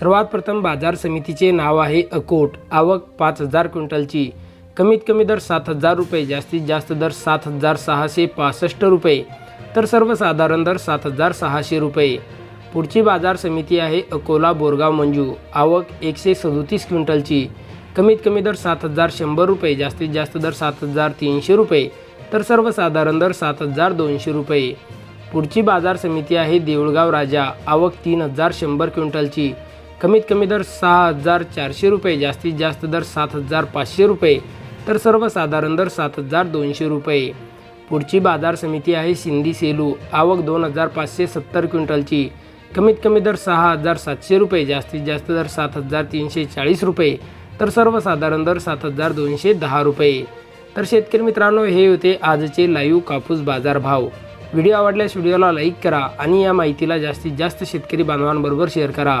सर्वात प्रथम बाजार समितीचे नाव आहे अकोट. आवक पाच हजार क्विंटलची. कमीत कमी दर सात हजार रुपये जास्तीत जास्त दर सात हजार सहाशे पासष्ट रुपये. तर सर्वसाधारण दर सात हजार सहाशे रुपये. पुढची बाजार समिती आहे अकोला बोरगाव मंजू. आवक एकशे सदोतीस क्विंटलची. कमीत कमी दर सात हजार शंभर रुपये जास्तीत जास्त दर सात हजार तीनशे रुपये. तर सर्वसाधारण दर सात हजार दोनशे रुपये. पुढची बाजार समिती आहे देऊळगाव राजा. आवक तीन हजार शंभर क्विंटलची. कमीत कमी दर सहा हजार चारशे रुपये जास्तीत जास्त दर सात हजार पाचशे रुपये तर सर्वसाधारण दर सात हजार दोनशे रुपये. पुढची बाजार समिती आहे सिंधी सेलू. आवक दोन हजार पाचशे सत्तर क्विंटलची. कमीत कमी दर सहा हजार सातशे रुपये जास्तीत जास्त दर सात हजार तीनशे चाळीस रुपये तर सर्वसाधारण दर सात हजार दोनशे दहा रुपये. तर शेतकरी मित्रांनो हे होते आजचे लाईव्ह कापूस बाजार भाव व्हिडिओ आवडल्यास व्हिडिओला लाईक करा आणि या माहितीला जास्तीत जास्त शेतकरी बांधवांबरोबर शेअर करा.